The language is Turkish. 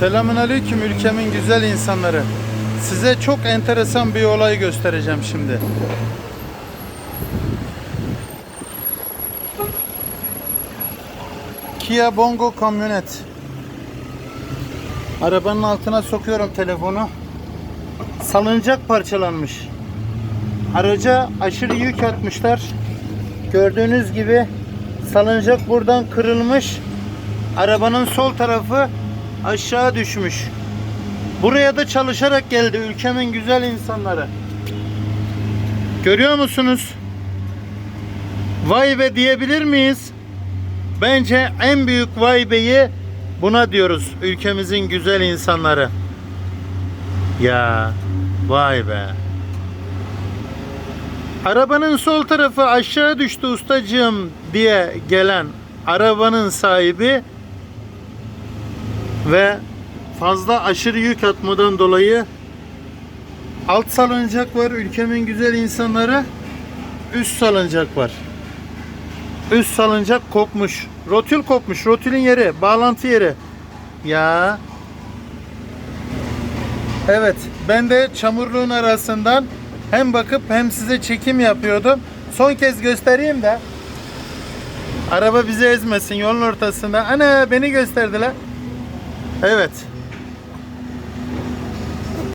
Selamun aleyküm ülkemin güzel insanları. Size çok enteresan bir olay göstereceğim şimdi. Kia Bongo kamyonet. Arabanın altına sokuyorum telefonu. Salıncak parçalanmış. Araca aşırı yük atmışlar. Gördüğünüz gibi salıncak buradan kırılmış. Arabanın sol tarafı aşağı düşmüş. Buraya da çalışarak geldi ülkemin güzel insanları. Görüyor musunuz? Vay be diyebilir miyiz? Bence en büyük vay beyi buna diyoruz ülkemizin güzel insanları. Ya vay be. Arabanın sol tarafı aşağı düştü ustacığım diye gelen arabanın sahibi ve fazla aşırı yük atmadan dolayı alt salıncak var ülkemin güzel insanları üst salıncak var. Üst salıncak kopmuş. Rotül kopmuş. Rotülün yeri, bağlantı yeri. Ya. Evet, ben de çamurluğun arasından hem bakıp hem size çekim yapıyordum. Son kez göstereyim de araba bizi ezmesin yolun ortasında. Ana beni gösterdiler. Evet.